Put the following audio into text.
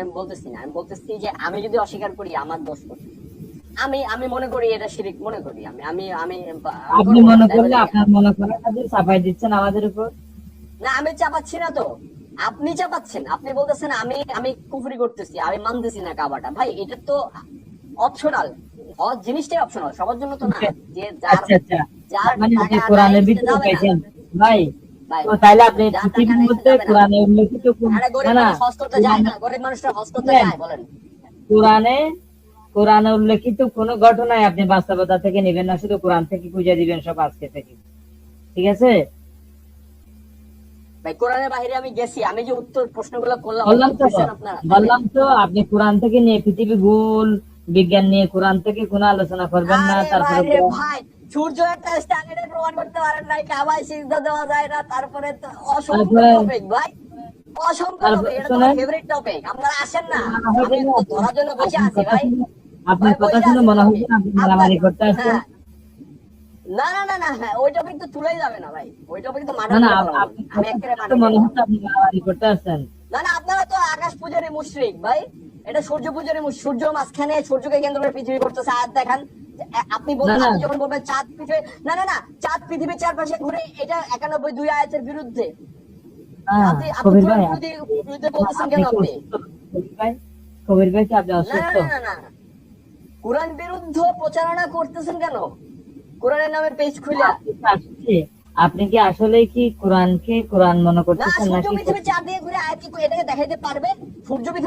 আমি বলতেছি না আমি বলতেছি যে আমি যদি অস্বীকার করি আমার দোষ কোথায়? আমি আমি মনে করি এটা শিরিক মনে করি আমি আমি আমি আপনি মনে করলে আপনার মনে করার কাজে চাপাই দিচ্ছেন আমাদের উপর? না আমি চাপাচ্ছি না তো। আপনি চাপাচ্ছেন আপনি বলতেছেন আমি আমি কুফরি করতেছি আমি মানতেছি না কাবাটা। ভাই এটা তো অপশনাল হজ জিনিসটাই অপশনাল সবার জন্য তো না। যে যার আচ্ছা আচ্ছা। যার মানে আপনি কোরআনের ভিতরে ভাই, তো তাইলে আপনি পৃথিবীর মধ্যে কোরআনে উল্লেখিত কোরআনে কোরআনে উল্লেখিত কোন ঘটনায় আপনি বাস্তবতা থেকে নেবেন না শুধু কোরআন থেকে খুঁজে দিবেন সব আজকে থেকে। ঠিক আছে? ভাই কোরআনের বাইরে আমি গেছি। আমি যে উত্তর প্রশ্নগুলো করলাম বললাম তো বললাম তো আপনি কোরআন থেকে নিয়ে পৃথিবী গোল বিজ্ঞান নিয়ে কোরআন থেকে কোনো আলোচনা করবেন না তারপরে ভাই সূর্য একটা করতে পারেন নাই কাবায় সিজদা দেওয়া যায় না তারপরে তো টপিক ভাই। topic, এটা। তোমার ফেভারিট টপিক আপনারা আসেন না আমি তো ধরার জন্য বসে আছি ভাই। আপনার কথা শুনে মনে হচ্ছে আপনি মারামারি করতে আসছেন। হ্যাঁ। না না না না হ্যাঁ, ওই টপিক তো তুলেই যাবে না ভাই। ওই টপিক তো মাঠে না আমি একেবারে তো মনে হচ্ছে আপনি মারামারি করতে আসছেন। না না আপনারা তো আকাশ পূজারই মুশরিক ভাই। এটা সূর্য মুশরিক সূর্য মাঝখানে সূর্যকে কেন্দ্র করে পৃথিবী করতেছে আর দেখান আপনি বলবেন যখন বলবেন চাঁদ পৃথিবী না না না চাঁদ পৃথিবীর চারপাশে ঘুরে এটা একানব্বই দুই আয়াতের বিরুদ্ধে। আপনি বলতেছেন কেন কি আপনি? কবির ভাই কি আপনি অসুস্থ? না না না না। কোরআন বিরুদ্ধ প্রচারণা করতেছেন কেন? কোরআনের নামে পেজ খুলে আপনি কি আসলে- কি কোরআনকে কোরআন মনে করতেছেন সূর্য নাকি পৃথিবীর চার দিয়ে ঘুরে আয়াত কি এটাকে দেখাইতে পারবে? সূর্য পৃথিবী